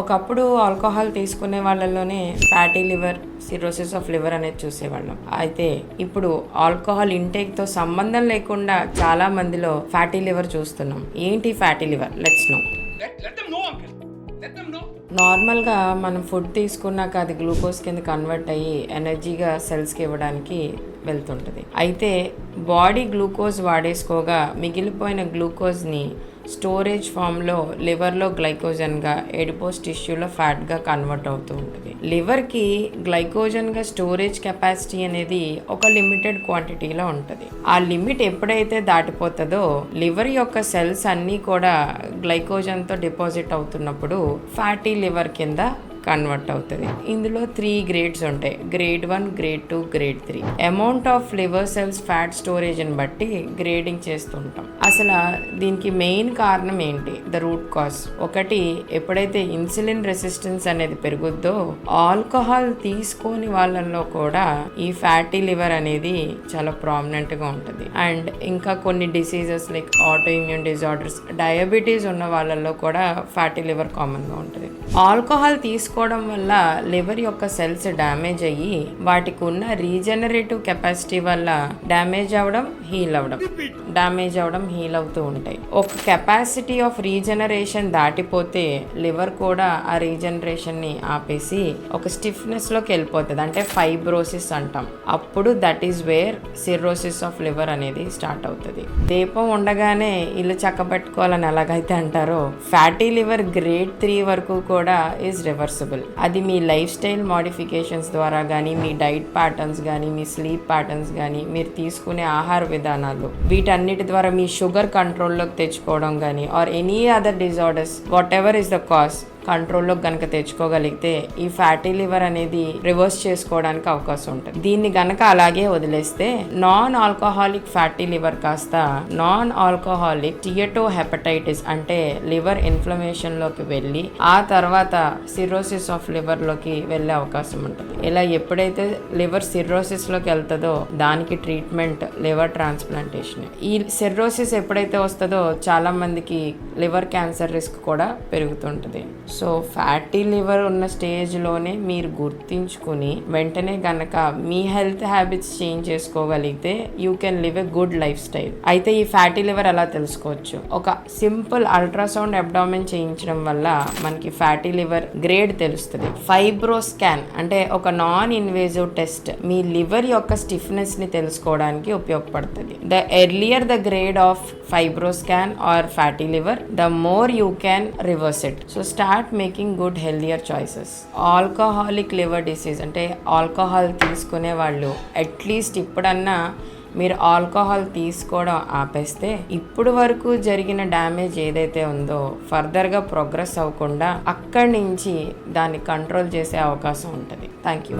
ఒకప్పుడు ఆల్కహాల్ తీసుకునే వాళ్ళలోనే fatty liver cirrhosis of liver అనేది చూసేవాళ్ళం. అయితే ఇప్పుడు ఆల్కహాల్ ఇంటేక్తో సంబంధం లేకుండా చాలా మందిలో ఫ్యాటీ లివర్ చూస్తున్నాం. ఏంటి ఫ్యాటీ లివర్? Let's know. నార్మల్గా మనం ఫుడ్ తీసుకున్నాక అది గ్లూకోజ్ కింద కన్వర్ట్ అయ్యి ఎనర్జీగా సెల్స్కి ఇవ్వడానికి వెళ్తుంటుంది. అయితే బాడీ గ్లూకోజ్ వాడేసుకోగా మిగిలిపోయిన గ్లూకోజ్ని స్టోరేజ్ ఫామ్లో లివర్లో గ్లైకోజన్గా ఎడిపోస్ టిష్యూలో ఫ్యాట్గా కన్వర్ట్ అవుతూ ఉంటుంది. లివర్కి గ్లైకోజన్గా స్టోరేజ్ కెపాసిటీ అనేది ఒక లిమిటెడ్ క్వాంటిటీలో ఉంటుంది. ఆ లిమిట్ ఎప్పుడైతే దాటిపోతుందో లివర్ యొక్క సెల్స్ అన్నీ కూడా గ్లైకోజన్తో డిపాజిట్ అవుతున్నప్పుడు ఫ్యాటీ లివర్ కింద కన్వర్ట్ అవుతుంది. ఇందులో త్రీ గ్రేడ్స్ ఉంటాయి. Grade one grade two grade three amount of liver cells fat స్టోరేజ్ని బట్టి గ్రేడింగ్ చేస్తుంటాం. అసలు దీనికి మెయిన్ కారణం ఏంటి? ద రూట్ కాజ్ ఒకటి ఎప్పుడైతే ఇన్సులిన్ రెసిస్టెన్స్ అనేది పెరుగుద్దో ఆల్కహాల్ తీసుకోని వాళ్ళల్లో కూడా ఈ ఫ్యాటీ లివర్ అనేది చాలా ప్రామినెంట్గా ఉంటుంది. అండ్ ఇంకా కొన్ని diseases like auto immune disorders diabetes ఉన్న వాళ్ళల్లో కూడా ఫ్యాటీ లివర్ కామన్గా ఉంటుంది. ఆల్కహాల్ తీసుకోవడం వల్ల లివర్ యొక్క సెల్స్ డ్యామేజ్ అయ్యి వాటికి ఉన్న రీజనరేటివ్ కెపాసిటీ వల్ల డ్యామేజ్ అవ్వడం హీల్ అవ్వడం డ్యామేజ్ అవ్వడం హీల్ అవుతూ ఉంటాయి. ఒక కెపాసిటీ ఆఫ్ రీజనరేషన్ దాటిపోతే లివర్ కూడా ఆ రీజనరేషన్ని ఆపేసి ఒక స్టిఫ్నెస్లోకి వెళ్ళిపోతుంది. అంటే ఫైబ్రోసిస్ అంటాం. అప్పుడు that is where cirrhosis of liver అనేది స్టార్ట్ అవుతుంది. దీపం ఉండగానే ఇల్లు చక్కబెట్టుకోవాలని ఎలాగైతే అంటారో ఫ్యాటీ లివర్ గ్రేడ్ త్రీ వరకు కూడా ఈజ్ రివర్స్ పాసిబుల్ అది మీ లైఫ్ స్టైల్ మోడిఫికేషన్స్ ద్వారా కానీ మీ డైట్ ప్యాటర్న్స్ కానీ మీ స్లీప్ ప్యాటర్న్స్ కానీ మీరు తీసుకునే ఆహార విధానాలు. వీటన్నిటి ద్వారా మీ షుగర్ కంట్రోల్లోకి తెచ్చుకోవడం కానీ or any other disorders whatever is the cause కంట్రోల్లో గనక తెచ్చుకోగలిగితే ఈ ఫ్యాటీ లివర్ అనేది రివర్స్ చేసుకోవడానికి అవకాశం ఉంటుంది. దీన్ని గనక అలాగే వదిలేస్తే నాన్ ఆల్కహాలిక్ ఫ్యాటీ లివర్ కాస్త నాన్ ఆల్కహాలిక్ టియటో హెపటైటిస్ అంటే లివర్ ఇన్ఫ్లమేషన్లోకి వెళ్ళి ఆ తర్వాత సిరోసిస్ ఆఫ్ లివర్లోకి వెళ్ళే అవకాశం ఉంటుంది. ఇలా ఎప్పుడైతే లివర్ సిర్రోసిస్లోకి వెళ్తుందో దానికి ట్రీట్మెంట్ లివర్ ట్రాన్స్ప్లాంటేషన్. ఈ సిర్రోసిస్ ఎప్పుడైతే వస్తుందో చాలా మందికి లివర్ క్యాన్సర్ రిస్క్ కూడా పెరుగుతుంటుంది. సో ఫ్యాటీ లివర్ ఉన్న స్టేజ్లోనే మీరు గుర్తించుకుని వెంటనే కనుక మీ హెల్త్ హ్యాబిట్స్ చేంజ్ చేసుకోగలిగితే you can live a good lifestyle. అయితే ఈ ఫ్యాటీ లివర్ ఎలా తెలుసుకోవచ్చు? ఒక సింపుల్ అల్ట్రాసౌండ్ అబ్డామిన్ చేయించడం వల్ల మనకి ఫ్యాటీ లివర్ గ్రేడ్ తెలుస్తుంది. ఫైబ్రో స్కాన్ అంటే ఒక నాన్ ఇన్వేజివ్ టెస్ట్ మీ లివర్ యొక్క స్టిఫ్నెస్ని తెలుసుకోవడానికి ఉపయోగపడుతుంది. The earlier the grade of fibro scan or fatty liver the more you can reverse it so start making good healthier choices alcoholic liver disease అంటే alcohol తీసుకునే వాళ్ళు అట్లీస్ట్ ఇప్పుడన్నా మీరు ఆల్కహాల్ తీసుకోవడం ఆపేస్తే ఇప్పుడు వరకు జరిగిన డ్యామేజ్ ఏదైతే ఉందో ఫర్దర్గా ప్రోగ్రెస్ అవ్వకుండా అక్కడి నుంచి దాన్ని కంట్రోల్ చేసే అవకాశం ఉంటుంది. Thank you